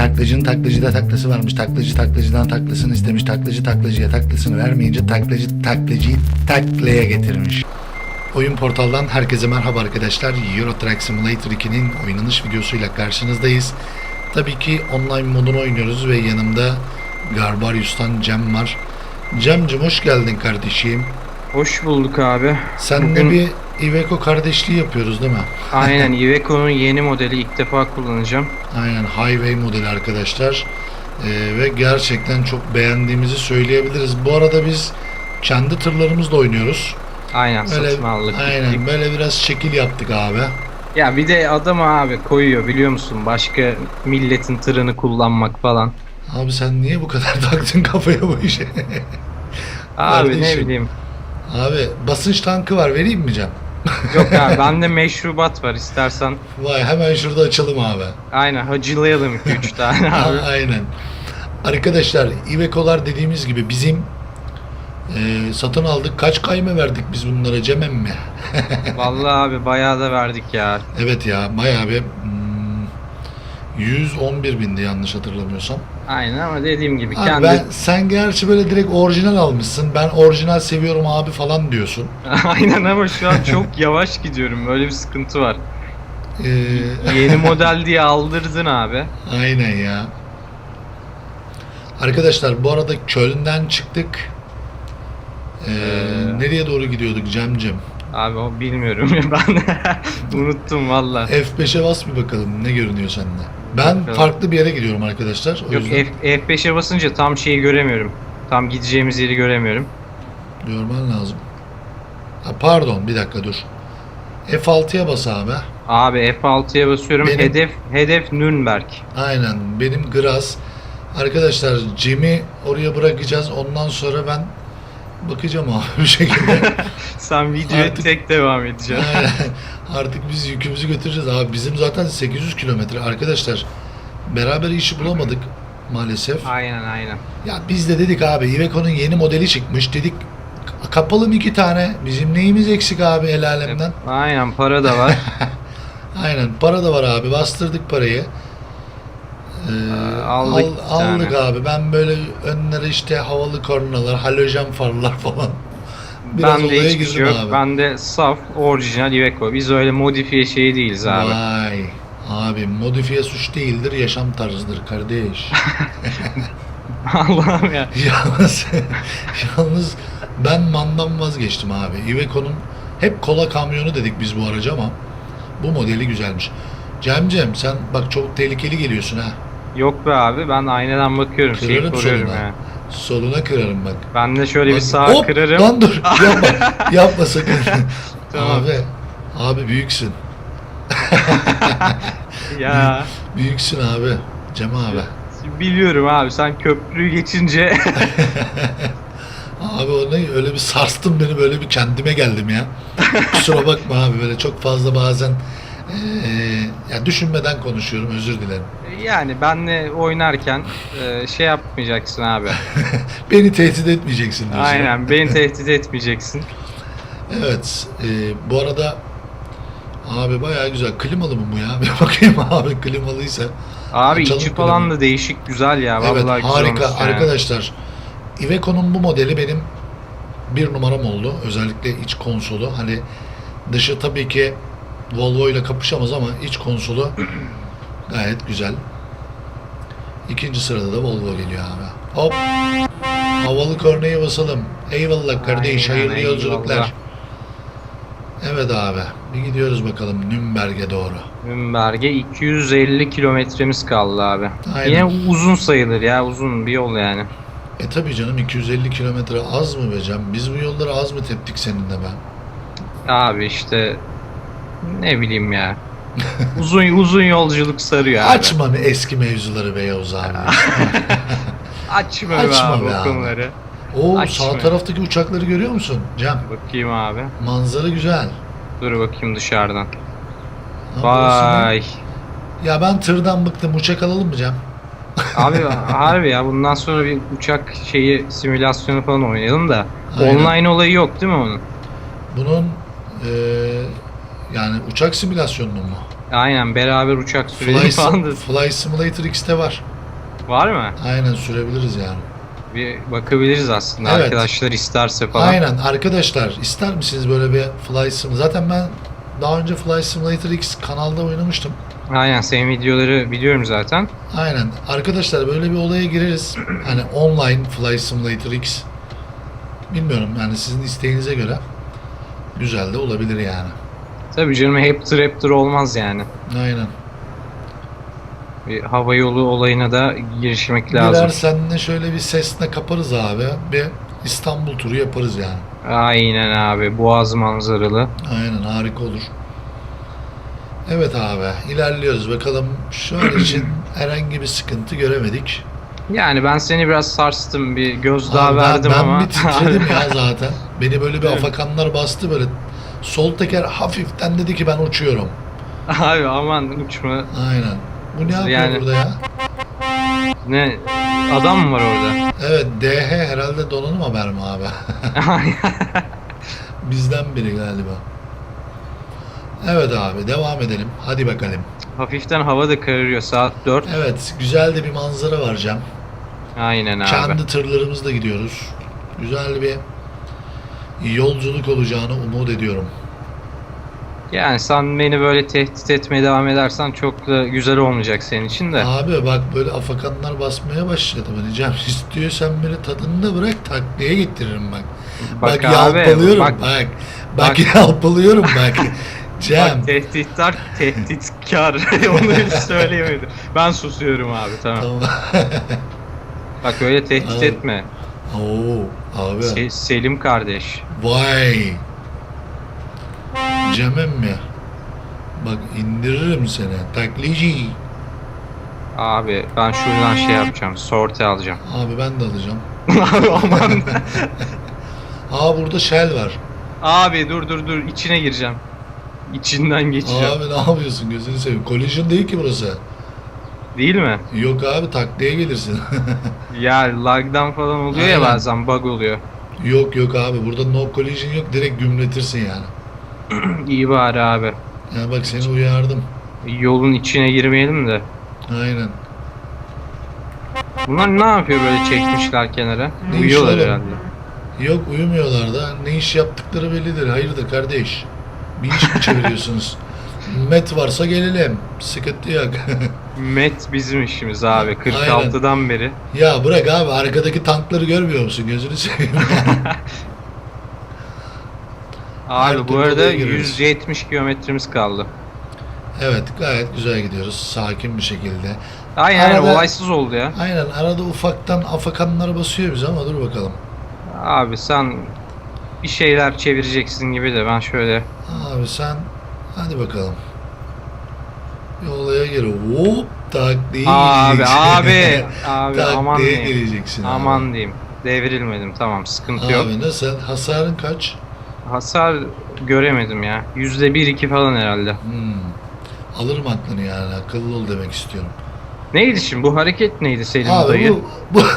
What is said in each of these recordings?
Taklacının taklacıda taklası varmış. Taklacı taklacıdan taklasını istemiş. Taklacı taklacıya taklasını vermeyince taklacı taklacıyı taklaya getirmiş. Oyun portaldan herkese merhaba arkadaşlar. Euro Truck Simulator 2'nin oynanış videosuyla karşınızdayız. Tabii ki online modunu oynuyoruz ve yanımda Garbarius'tan Cem var. Cem'cim hoş geldin kardeşim. Hoş bulduk abi. Seninle Bugün- bir Iveco kardeşliği yapıyoruz değil mi? Aynen Iveco'nun yeni modeli ilk defa kullanacağım. Aynen Highway modeli arkadaşlar. Ee, ve gerçekten çok beğendiğimizi söyleyebiliriz. Bu arada biz kendi tırlarımızla oynuyoruz. Aynen Böyle, satın aldık. aynen gittik. böyle biraz şekil yaptık abi. Ya bir de adam abi koyuyor biliyor musun? Başka milletin tırını kullanmak falan. Abi sen niye bu kadar taktın kafaya bu işe? Abi ne Kardeşim. bileyim. abi basınç tankı var vereyim mi Cem? Yok abi bende meşrubat var istersen. Vay hemen şurada açalım abi. Aynen hacılayalım 2-3 tane abi. Aynen. Arkadaşlar Iveco'lar dediğimiz gibi bizim e, satın aldık. Kaç kayme verdik biz bunlara Cem emmi? Vallahi abi bayağı da verdik ya. Evet ya bayağı bir hmm, 111 bindi yanlış hatırlamıyorsam. Aynen ama dediğim gibi Abi kendi ben, sen gerçi böyle direkt orijinal almışsın. Ben orijinal seviyorum abi falan diyorsun. Aynen ama şu an çok yavaş gidiyorum. Öyle bir sıkıntı var. Ee, Yeni model diye aldırdın abi. aynen ya. Arkadaşlar bu arada Köln'den çıktık. Ee, Ee. nereye doğru gidiyorduk Cemcim? Abi o bilmiyorum ben unuttum valla. F5'e bas bir bakalım ne görünüyor sende. Ben Bakalım. farklı bir yere gidiyorum arkadaşlar. O Yok yüzden F, F5'e basınca tam şeyi göremiyorum. Tam gideceğimiz yeri göremiyorum. görmen lazım. Ha, pardon bir dakika dur. F6'ya bas abi. Abi F6'ya basıyorum. Benim- Hedef hedef Nürnberg. Aynen benim Graz. Arkadaşlar Jim'i oraya bırakacağız. Ondan sonra ben bakacağım abi bir şekilde. Sen videoya Artık- tek devam edeceksin. Aynen. Artık biz yükümüzü götüreceğiz abi. Bizim zaten 800 kilometre arkadaşlar. Beraber işi bulamadık maalesef. aynen aynen. Ya biz de dedik abi Iveco'nun yeni modeli çıkmış. Dedik kapalım iki tane. Bizim neyimiz eksik abi el alemden. Aynen para da var. Aynen para da var abi. Bastırdık parayı. Ee, aldık al- aldık abi. Ben böyle önlere işte havalı kornalar, halojen farlar falan. ben de hiçbir şey yok. abi. Ben de saf orijinal Iveco. Biz öyle modifiye şeyi değiliz abi. Vay. Abi modifiye suç değildir, yaşam tarzıdır kardeş. Allah'ım ya. yalnız, yalnız ben mandan vazgeçtim abi. Iveco'nun hep kola kamyonu dedik biz bu araca ama bu modeli güzelmiş. Cemcem sen bak çok tehlikeli geliyorsun ha. Yok be abi ben aynadan bakıyorum. Şeyi Kırarım koruyorum soluna. ya. Soluna kırarım bak. Ben de şöyle bir Bak- sağa Hop, kırarım. Lan dur yapma, yapma sakın. Tamam. Abi, abi büyüksün. Ya Büyüksün abi. Cem abi. biliyorum abi sen köprüyü geçince Abi o ne öyle bir sarstın beni böyle bir kendime geldim ya. Kusura bakma abi böyle çok fazla bazen ya düşünmeden konuşuyorum özür dilerim. yani benle oynarken e, şey yapmayacaksın abi. Beni tehdit etmeyeceksin diyorsun. Aynen beni tehdit etmeyeceksin. Evet eee, bu arada abi bayağı güzel klimalı mı bu ya? Bir bakayım abi klimalıysa. Abi Açalım içi klimayı. falan da değişik güzel ya. evet Vallahi güzel harika yani. arkadaşlar. Iveco'nun bu modeli benim bir numaram oldu. Özellikle iç konsolu. Hani dışı tabii ki Volvo ile kapışamaz ama iç konsolu gayet güzel. İkinci sırada da Volvo geliyor abi. Hop. Havalı kornaya basalım. Eyvallah kardeş. Aynen, hayırlı yolculuklar. Evet abi. Bir gidiyoruz bakalım Nürnberg'e doğru. Nürnberg'e 250 kilometremiz kaldı abi. Aynen. Yine uzun sayılır ya uzun bir yol yani. E tabii canım 250 kilometre az mı be Cem? Biz bu yolları az mı teptik seninle be? Abi işte ne bileyim ya. uzun uzun yolculuk sarıyor abi. Açma be eski mevzuları be Yavuz abi. Açma, Açma be abi be o abi. konuları. Oo Açma. sağ taraftaki uçakları görüyor musun Cem? Bakayım abi. Manzara güzel. Dur bakayım dışarıdan. Ne? Vay. Ya ben tırdan bıktım. Uçak alalım mı Cem? Abi harbi ya bundan sonra bir uçak şeyi simülasyonu falan oynayalım da. Aynen. Online olayı yok değil mi onun? Bunun eee, yani uçak simülasyonu mu? Aynen beraber uçak sürelim Fly, falan da. Fly Simulator X'te var. Var mı? Aynen sürebiliriz yani. Bir bakabiliriz aslında Evet. arkadaşlar isterse falan. Aynen arkadaşlar ister misiniz böyle bir Fly Sim? Zaten ben daha önce Fly Simulator X kanalda oynamıştım. Aynen senin videoları biliyorum zaten. Aynen. Arkadaşlar böyle bir olaya gireriz. Hani online Fly Simulator X. Bilmiyorum yani sizin isteğinize göre güzel de olabilir yani. Tabii canım hep Raptor olmaz yani. Aynen. Bir hava yolu olayına da girişmek lazım. Girer seninle şöyle bir sesle kaparız abi. Bir İstanbul turu yaparız yani. Aynen abi boğaz manzaralı. Aynen harika olur. Evet abi ilerliyoruz bakalım şu an için herhangi bir sıkıntı göremedik. Yani ben seni biraz sarstım bir gözdağı Abi ben, verdim ben ama. bir titredim ya zaten. Beni böyle bir afakanlar bastı böyle. Sol teker hafiften dedi ki ben uçuyorum. abi aman uçma. Aynen. Bu ne yapıyor Yani- burada ya? Ne adam mı var orada? Evet DH herhalde donanım haber mi abi? Bizden biri galiba. Evet abi devam edelim. Hadi bakalım. Hafiften hava da kararıyor saat 4. Evet güzel de bir manzara var Cem. Aynen abi. Kendi tırlarımızla gidiyoruz. Güzel bir yolculuk olacağını umut ediyorum. Yani sen beni böyle tehdit etmeye devam edersen çok da güzel olmayacak senin için de. Abi bak böyle afakanlar basmaya başladı beni. Cem istiyorsan beni tadında bırak takliye getiririm bak. Bak, Bak, abi yalpalıyorum bak, bak. Bak, bak. yalpalıyorum bak. Cem. bak tehditler tehditkar. Onu hiç söyleyemedim. Ben susuyorum abi tamam. Tamam. Bak öyle tehdit Abi. etme. Oo abi. Se- Selim kardeş. Vay. Cem'im mi? Bak indiririm seni. Taklici. Abi ben şuradan şey yapacağım. Sorte alacağım. Abi ben de alacağım. Abi aman. Aa burada Shell var. Abi dur dur dur içine gireceğim. İçinden geçeceğim. Abi ne yapıyorsun gözünü seveyim. Collision değil ki burası. Değil mi? Yok abi takliye gelirsin. Ya lagdan falan oluyor ya Aynen. bazen bug oluyor. yok yok abi burada no collision yok direkt gümletirsin yani. İyi bari abi. Ya bak seni uyardım. Yolun içine girmeyelim de. Aynen. Bunlar ne yapıyor böyle çekmişler kenara? Ne Uyuyorlar herhalde. Yok uyumuyorlar da ne iş yaptıkları bellidir. Hayırdır kardeş? Bir iş mi çeviriyorsunuz? Met varsa gelelim. Sıkıntı yok. Met bizim işimiz abi 46'dan beri. ya bırak abi arkadaki tankları görmüyor musun? Gözünü seveyim. Her Abi bu türlü arada olaya giriyoruz. 170 kilometremiz kaldı. evet gayet güzel gidiyoruz. Sakin bir şekilde. Aynen Arada- olaysız oldu ya. Aynen arada ufaktan afakanlar basıyor bize ama dur bakalım. Abi sen bir şeyler çevireceksin gibi de ben şöyle Abi sen hadi bakalım. Bir olaya gir. Hop takliye Abi geleceksin. abi abi aman takliye diyeyim. geleceksin abi. Aman diyeyim. Devrilmedim tamam sıkıntı yok. Abi nasıl? Hasarın kaç? Hasar göremedim ya. Yüzde bir iki falan herhalde. Hmm. Alırım aklını yani. Akıllı ol demek istiyorum. Neydi şimdi bu hareket neydi Selim abi dayı? bu... bu...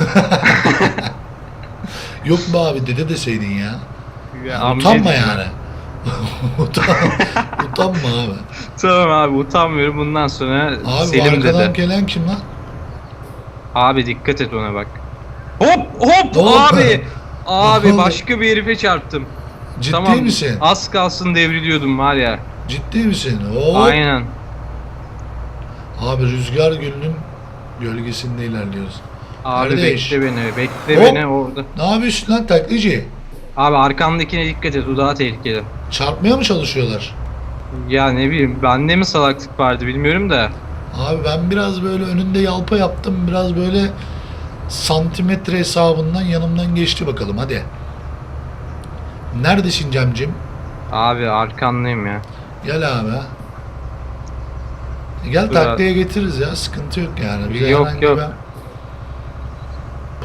Yok be abi dede deseydin ya. Ya, Utanma yani. Utan, utanma abi. Tamam abi utanmıyorum bundan sonra Abi Selim dedi. gelen kim lan? Abi dikkat et ona bak. Hop hop oldu? abi. Abi başka bir herife çarptım. Ciddi tamam misin? az kalsın devriliyordum var ya. Ciddi misin? Oo. Aynen. Abi rüzgar gülünün gölgesinde ilerliyoruz. Abi Kardeş. bekle beni bekle Hop. beni orada. Ne yapıyorsun lan taklici? Abi arkandakine dikkat et o daha tehlikeli. Çarpmaya mı çalışıyorlar? Ya ne bileyim bende mi salaklık vardı bilmiyorum da. Abi ben biraz böyle önünde yalpa yaptım. Biraz böyle santimetre hesabından yanımdan geçti bakalım hadi. Neredesin Cemcim? Abi arkandayım ya. Gel abi. Gel Dur takliye getiririz ya. Sıkıntı yok yani. Bize Yok, yok. bir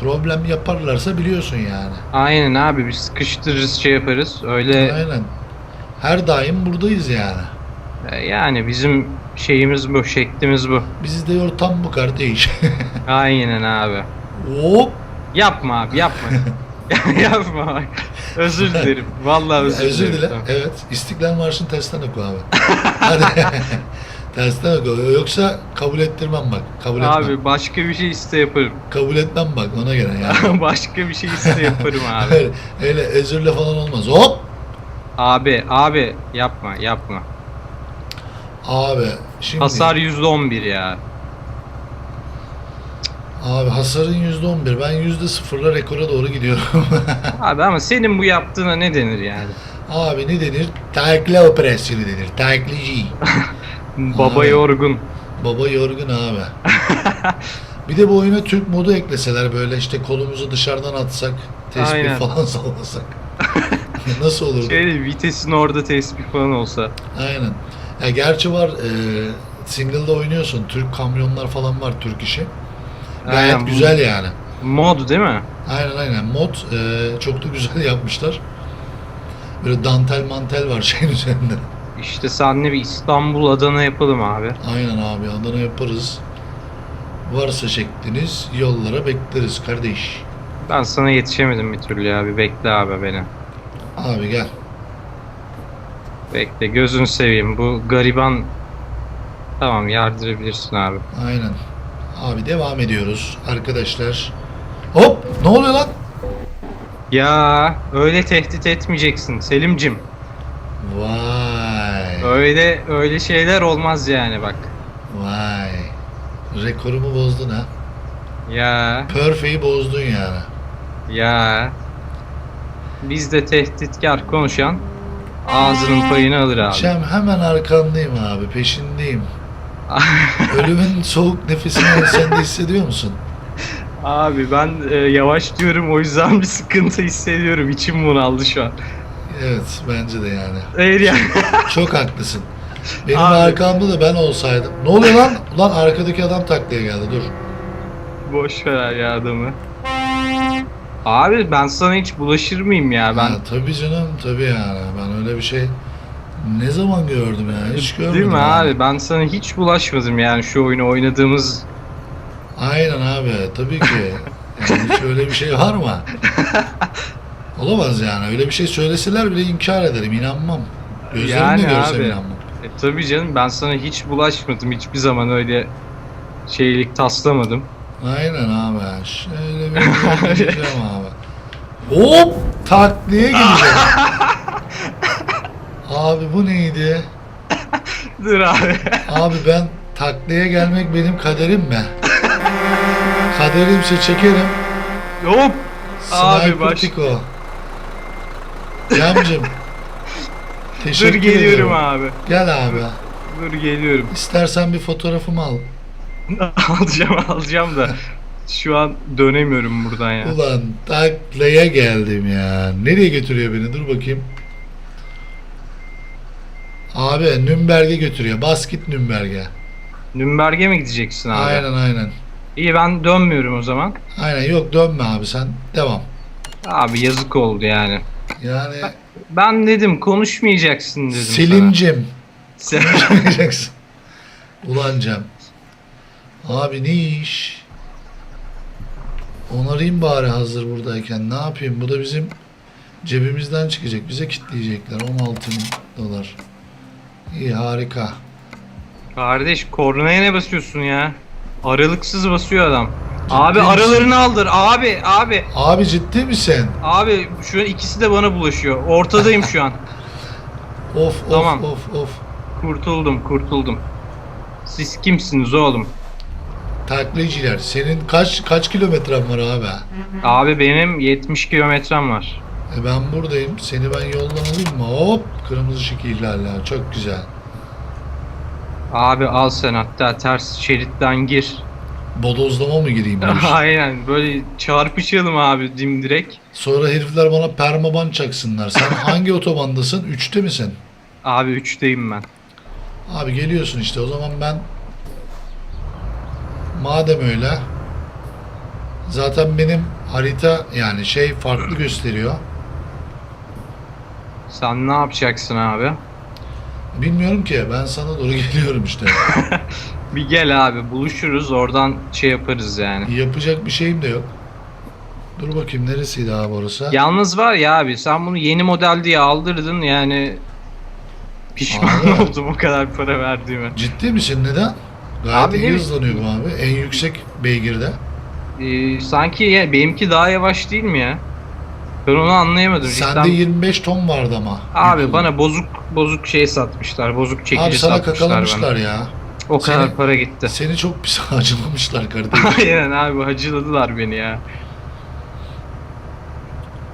problem yaparlarsa biliyorsun yani. Aynen abi biz sıkıştırırız şey yaparız. Öyle Aynen. Her daim buradayız yani. e, yani bizim şeyimiz bu şeklimiz bu. Bizde ortam bu kardeş. Aynen abi. Hop. Yapma abi yapma. yapma bak. Özür dilerim. Vallahi özür, Özür dilerim. dile. Tamam. Evet. İstiklal Marşı'nı tersten oku abi. Hadi. Tersten bak. Yoksa kabul ettirmem bak. Kabul etmem. Abi başka bir şey iste yaparım. Kabul etmem bak ona göre yani. başka bir şey iste yaparım abi. öyle, öyle özürle falan olmaz. Hop! Abi abi yapma yapma. Abi şimdi Hasar %11 ya. abi hasarın %11 ben %0'la rekora doğru gidiyorum. Abi ama senin bu yaptığına ne denir yani? abi ne denir? Takla operasyonu denir. Taklacı. Baba Abi. yorgun. Baba yorgun abi. bir de bu oyuna Türk modu ekleseler böyle işte kolumuzu dışarıdan atsak, tespih Aynen. falan sallasak. Nasıl olurdu? Şey vitesin orada tespih falan olsa. Aynen. Ya gerçi var e, single'da oynuyorsun. Türk kamyonlar falan var Türk işi. Gayet Aynen, güzel yani. Mod değil mi? Aynen aynen. Mod e, çok da güzel yapmışlar. Böyle dantel mantel var şeyin üzerinde. İşte seninle bir İstanbul Adana yapalım abi. Aynen abi Adana yaparız. Varsa şekliniz yollara bekleriz kardeş. Ben sana yetişemedim bir türlü abi. Bekle abi beni. Abi gel. Bekle gözünü seveyim. Bu gariban Tamam yardırabilirsin abi. Aynen. Abi devam ediyoruz arkadaşlar. Hop ne oluyor lan? Ya öyle tehdit etmeyeceksin Selimcim. Vay. Öyle öyle şeyler olmaz yani bak. Vay. Rekorumu bozdun ha. Ya Perfe'yi bozdun yani. ya. Bizde tehditkar konuşan ağzının payını alır abi. Cem hemen arkandayım abi peşindeyim. Ölümün soğuk nefesini sen de hissediyor musun? Abi ben e, yavaş diyorum o yüzden bir sıkıntı hissediyorum. İçim bunaldı şu an. Evet bence de yani. Hayır yani. Çok haklısın. Benim Abi. arkamda da ben olsaydım. Ne oluyor lan? Ulan arkadaki adam taklaya geldi dur. Boş ver ya adamı. Abi ben sana hiç bulaşır mıyım ya ben? Ha, tabii canım tabii yani. Ben öyle bir şey ne zaman gördüm yani hiç görmedim. Değil mi yani. abi? Ben sana hiç bulaşmadım yani şu oyunu oynadığımız. Aynen abi tabii ki. Yani hiç öyle bir şey var mı? Olamaz yani. Öyle bir şey söyleseler bile inkar ederim. inanmam. Gözlerimle Yani görsem abi. inanmam. E tabii canım ben sana hiç bulaşmadım. Hiçbir zaman öyle şeylik taslamadım. Aynen abi. Şöyle bir gideceğim abi. Hop! Takliye gideceğim. abi bu neydi? Dur abi. Abi ben takliye gelmek benim kaderim mi? Kaderimse çekerim. Hop! Abi Sniper baş- Tiko. Cemcim. Dur Teşekkür geliyorum ederim. abi. Gel abi. Dur geliyorum. İstersen bir fotoğrafımı al. alacağım alacağım da şu an dönemiyorum buradan ya. Ulan taklaya geldim ya. Nereye götürüyor beni? Dur bakayım. Abi Nürnberg'e götürüyor. Bas git Nürnberg'e. Nürnberg'e mi gideceksin abi? Aynen aynen. İyi ben dönmüyorum o zaman. Aynen yok dönme abi sen. Devam. Abi yazık oldu yani. Yani Ben dedim konuşmayacaksın dedim Selimcim. sana. Konuşmayacaksın. Ulan Cem. Abi ne iş? Onarayım bari hazır buradayken. Ne yapayım? Bu da bizim cebimizden çıkacak. Bize kitleyecekler. 16 bin dolar. İyi harika. Kardeş kornaya ne basıyorsun ya? Aralıksız basıyor adam. Abi misin? aralarını aldır. Abi abi. Abi ciddi misin? Abi şu an ikisi de bana bulaşıyor. Ortadayım şu an. Of of Tamam. of of. Kurtuldum kurtuldum. Siz kimsiniz oğlum? Takliciler. Senin kaç kaç kilometren var abi? Abi benim 70 kilometrem var. E ben buradayım. Seni ben yoldan alayım mı? Hop. Kırmızı ışık ihlali. Çok güzel. Abi al sen hatta ters şeritten gir. Bodozlama mı gireyim? bu? Aynen böyle çarpışalım abi dimdirek. Sonra herifler bana permaban çaksınlar. Sen hangi otobandasın? Üçte misin? Abi 3'teyim ben. Abi geliyorsun işte. O zaman ben madem öyle zaten benim harita yani şey farklı gösteriyor. Sen ne yapacaksın abi? Bilmiyorum ki. Ben sana doğru geliyorum işte. Bir gel abi buluşuruz oradan şey yaparız yani. Yapacak bir şeyim de yok. Dur bakayım neresiydi abi orası? Yalnız var ya abi sen bunu yeni model diye aldırdın yani Pişman Abi. oldum o kadar para verdiğime. Ciddi misin neden? Gayet Abi iyi ne- hızlanıyor bu abi. En yüksek beygirde. Ee, sanki ya, benimki daha yavaş değil mi ya? Ben onu anlayamadım. Sende Cidden- 25 ton vardı ama. Abi Yük bana bozuk bozuk şey satmışlar. Bozuk çekici Abi sana satmışlar kakalamışlar bana. ya. O kadar Seni- para gitti. Seni çok pis acılamışlar kardeşim. Aynen abi hacıladılar beni ya.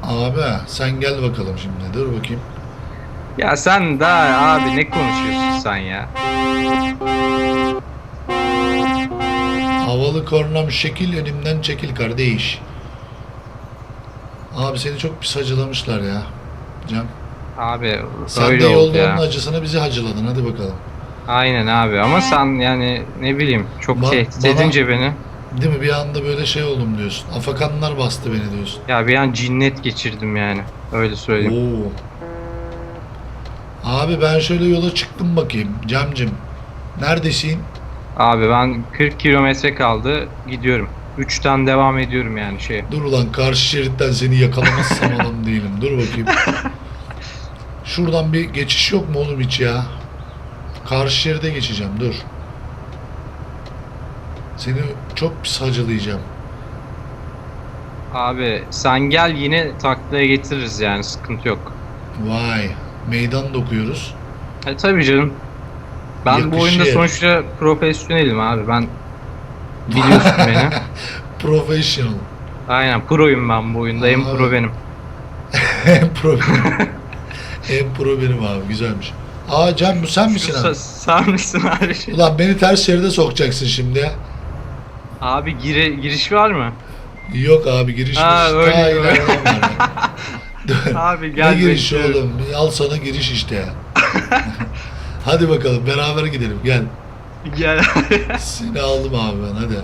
abi sen gel bakalım şimdi. Dur bakayım. Ya sen daha abi ne konuşuyorsun sen ya? Havalı kornam şekil önümden çekil kardeş. Abi seni çok pis acılamışlar ya. Cem. Abi Sen öyle de oldu yolların ya. acısını bizi hacıladın. Hadi bakalım. Aynen abi ama sen yani ne bileyim çok Ba- tehdit bana- edince beni. Değil mi? Bir anda böyle şey oldum diyorsun. Afakanlar bastı beni diyorsun. Ya bir an cinnet geçirdim yani. Öyle söyleyeyim. Oo. Abi ben şöyle yola çıktım bakayım. Cemcim. Neredesin? Abi ben 40 kilometre kaldı gidiyorum. 3'ten devam ediyorum yani şeye. Dur ulan karşı şeritten seni yakalamazsam adam değilim. Dur bakayım. Şuradan bir geçiş yok mu oğlum hiç ya? Karşı şeride geçeceğim dur. Seni çok pis hacılayacağım. Abi sen gel yine taklaya getiririz yani sıkıntı yok. Vay. Meydan dokuyoruz. E tabii canım. Ben bu oyunda Yakışır. sonuçta profesyonelim abi. Ben biliyorsun beni. Professional. Aynen proyum ben bu oyunda. En pro benim. en pro benim. en pro benim abi güzelmiş. Aa Cem bu sen misin abi? sa- Sen misin abi? Ulan beni ters şeride sokacaksın şimdi. Abi gire, giriş var mı? Yok abi giriş Ha, yok. öyle, Daha öyle. ileriden var ya. Dur. Abi gel ne giriş bekliyorum. oğlum? Al sana giriş işte. hadi bakalım beraber gidelim gel. Gel. Seni aldım abi ben hadi.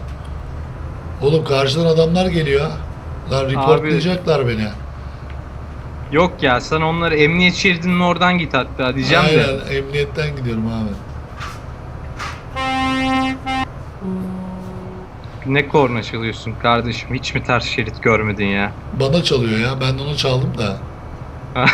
Oğlum karşıdan adamlar geliyor. ha. Lan reportlayacaklar beni. Yok ya sen onları emniyet şeridinin oradan git hatta diyeceğim de. Aynen emniyetten gidiyorum abi. Ne korna çalıyorsun kardeşim? Hiç mi ters şerit görmedin ya? Bana çalıyor ya ben de onu çaldım da.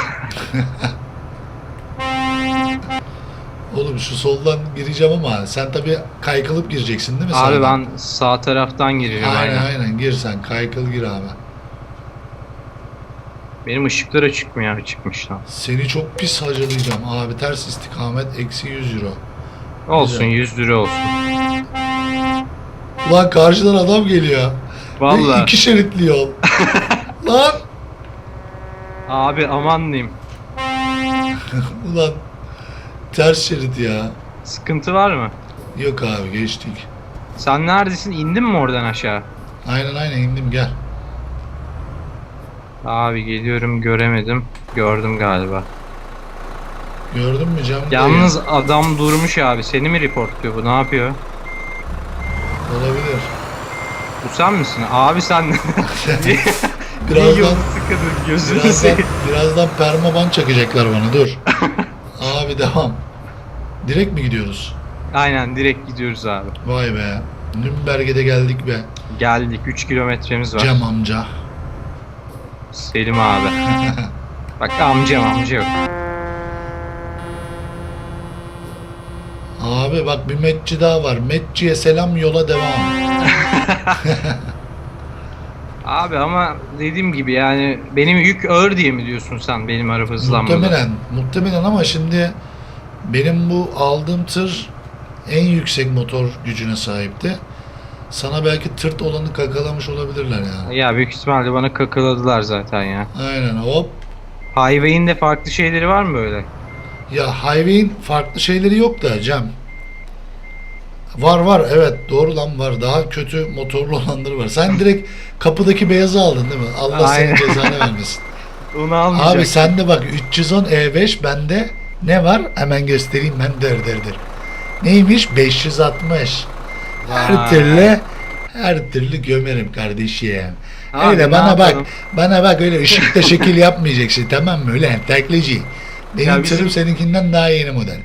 Oğlum şu soldan gireceğim ama sen tabi kaykılıp gireceksin değil mi? Abi sağdan? ben sağ taraftan gireceğim Aynen aynen. aynen gir sen kaykıl gir abi. Benim ışıklar açık mı ya? Çıkmış lan. Seni çok pis hacılayacağım abi ters istikamet eksi 100 euro. Olsun Güzel. 100 lira olsun. Ulan karşıdan adam geliyor. Ve Vallahi iki şeritli yol. Lan abi aman diyeyim. ulan ters şerit ya. Sıkıntı var mı? Yok abi geçtik. Sen neredesin? İndin mi oradan aşağı? Aynen aynen indim gel. Abi geliyorum göremedim. Gördüm galiba. Gördün mü Cem? Yalnız adam durmuş abi. Seni mi reportluyor bu? Ne yapıyor? Olabilir. Bu sen misin? Abi sen Birazdan yolu sıkıdın gözünü birazdan, birazdan permaban çakacaklar bana dur. abi devam. Direkt mi gidiyoruz? Aynen direkt gidiyoruz abi. Vay be. Nürnberg'e de geldik be. Geldik 3 kilometremiz var. Cem amca. Selim abi. Bak amcam amca yok. Abi bak bir metçi daha var. Metçiye selam yola devam. Abi ama dediğim gibi yani benim yük ağır diye mi diyorsun sen benim araba hızlanmadı? Muhtemelen. Muhtemelen ama şimdi benim bu aldığım tır en yüksek motor gücüne sahipti. Sana belki tırt olanı kakalamış olabilirler yani. Ya büyük ihtimalle bana kakaladılar zaten ya. Aynen hop. Highway'in de farklı şeyleri var mı böyle? Ya highway'in farklı şeyleri yok da Cem. Var var evet doğru lan var. Daha kötü motorlu olanları var. Sen direkt kapıdaki beyazı aldın değil mi? Allah senin Aynen. cezanı vermesin. Onu almayacak. Abi sende bak 310 E5 bende ne var? Hemen göstereyim ben der der der. Neymiş? 560. Her Vay. türlü her türlü gömerim kardeşim. Abi öyle ne bana bak. yapalım? Bana bak öyle ışıkta şekil yapmayacaksın tamam mı? Öyle taklacı. Benim Ya bizim- tırım seninkinden daha yeni model.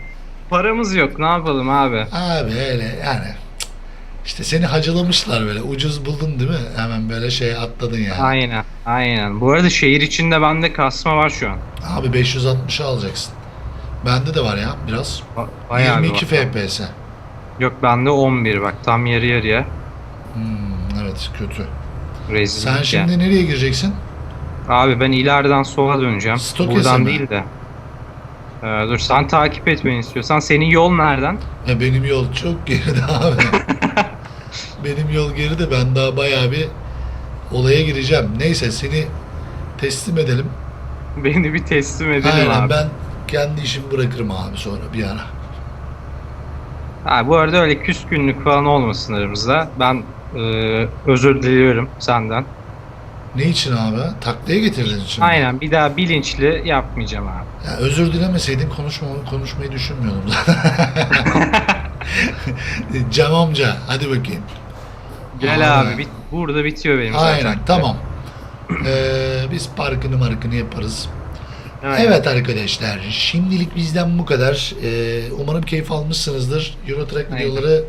Paramız yok ne yapalım abi? Abi öyle yani cık, işte seni hacılamışlar böyle ucuz buldun değil mi? Hemen böyle şey atladın yani. Aynen aynen. Bu arada şehir içinde bende kasma var şu an. Abi 560'ı alacaksın. Bende de var ya biraz. Ba- Bayağı bir 22 var. FPS. Yok bende 11 bak tam yarı yarıya. Hmm, evet kötü. Rezillik Sen şimdi nereye gireceksin? Abi ben ileriden sola döneceğim. Stok Buradan mi? değil de. Ee, dur sen takip et beni istiyorsan. Senin yol nereden? Ya benim yol çok geride abi. benim yol geride ben daha bayağı bir olaya gireceğim. Neyse seni teslim edelim. Beni bir teslim edelim Aynen abi. ben kendi işimi bırakırım abi sonra bir ara. Ha, bu arada öyle küskünlük falan olmasın aramızda. Ben e, özür diliyorum senden. Ne için abi? Taklaya getirdiğin için. mi? Aynen bir daha bilinçli yapmayacağım abi. Ya özür dilemeseydin konuşma, konuşmayı düşünmüyordum zaten. Cem amca hadi bakayım. Gel Aynen. abi bit, burada bitiyor benim zaten. Aynen tamam. Ee, biz parkını markını yaparız. Aynen. Evet arkadaşlar şimdilik bizden bu kadar. Ee, umarım keyif almışsınızdır. Euro Truck Aynen. videoları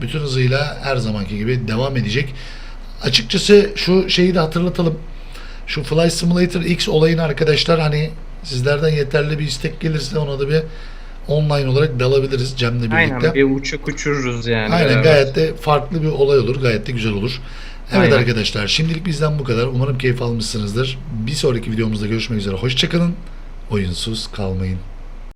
bütün hızıyla her zamanki gibi devam edecek. Açıkçası şu şeyi de hatırlatalım. Şu Fly Simulator X olayını arkadaşlar hani sizlerden yeterli bir istek gelirse ona da bir online olarak dalabiliriz Cem'le birlikte. Aynen bir uçak uçururuz yani. Aynen beraber. gayet de farklı bir olay olur. Gayet de güzel olur. Evet Aynen. arkadaşlar şimdilik bizden bu kadar. Umarım keyif almışsınızdır. Bir sonraki videomuzda görüşmek üzere. Hoşçakalın. Oyunsuz kalmayın.